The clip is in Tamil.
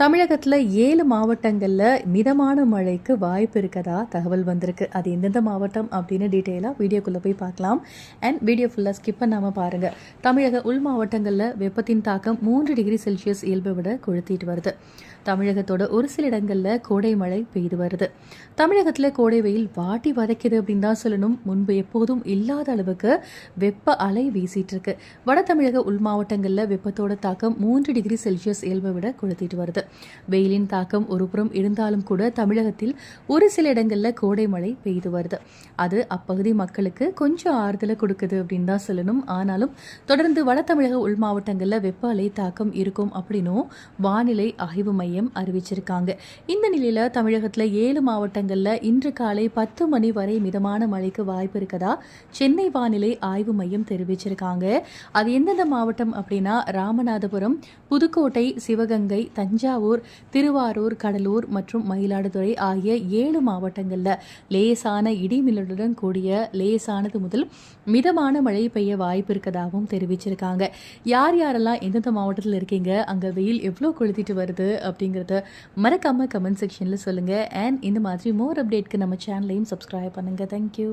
தமிழகத்தில் ஏழு மாவட்டங்களில் மிதமான மழைக்கு வாய்ப்பு இருக்கதா தகவல் வந்திருக்கு. அது எந்தெந்த மாவட்டம் அப்படின்னு டீட்டெயிலாக வீடியோக்குள்ளே போய் பார்க்கலாம். அண்ட் வீடியோ ஃபுல்லாக ஸ்கிப் பண்ணாமல் பாருங்கள் தமிழக உள் மாவட்டங்களில் வெப்பத்தின் தாக்கம் மூன்று டிகிரி செல்சியஸ் இயல்பை விட கொளுத்திட்டு வருது. தமிழகத்தோட ஒரு சில இடங்களில் கோடை மழை பெய்து வருது. தமிழகத்தில் கோடை வெயில் வாட்டி வதைக்குது அப்படின்னு தான் சொல்லணும். முன்பு எப்போதும் இல்லாத அளவுக்கு வெப்ப அலை வீசிட்டு இருக்கு. வட தமிழக உள் மாவட்டங்களில் வெப்பத்தோட தாக்கம் மூன்று டிகிரி செல்சியஸ் இயல்பை விட கொளுத்திட்டு வருது. வெயிலின் தாக்கம் ஒருபுறம் இருந்தாலும் கூட தமிழகத்தில் ஒரு சில இடங்களில் கோடை மழை பெய்து வருது. அது அப்பகுதி மக்களுக்கு கொஞ்சம் ஆறுதலை கொடுக்குது அப்படின்னு தான் சொல்லணும். ஆனாலும் தொடர்ந்து வட தமிழக உள் மாவட்டங்களில் வெப்ப அலை தாக்கம் இருக்கும் அப்படின்னும் வானிலை ஆய்வு மையம் அறிவிச்சிருக்காங்க. இந்த நிலையில தமிழகத்தில் ஏழு மாவட்டங்களில் இன்று காலை பத்து மணி வரை மிதமான மழைக்கு வாய்ப்பு இருக்கதா சென்னை வானிலை ஆய்வு மையம் தெரிவிச்சிருக்காங்க. அது எந்தெந்த மாவட்டம் அப்படின்னா ராமநாதபுரம் புதுக்கோட்டை சிவகங்கை தஞ்சாவூர் திருவாரூர் கடலூர் மற்றும் மயிலாடுதுறை ஆகிய ஏழு மாவட்டங்களில் லேசான இடிமின்னலுடன் கூடிய லேசானது முதல் மிதமான மழை பெய்ய வாய்ப்பு இருக்கதாகவும் தெரிவிச்சிருக்காங்க. யார் யாரெல்லாம் எந்தெந்த மாவட்டத்தில் இருக்கீங்க அங்கே வெயில் எவ்வளோ கொளுத்திட்டு வருது அப்படிங்கிறத மறக்காமல் கமெண்ட் செக்ஷனில் சொல்லுங்கள் அண்ட் இந்த மாதிரி மோர் அப்டேட்க்கு நம்ம சேனலையும் சப்ஸ்கிரைப் பண்ணுங்கள் தேங்க்யூ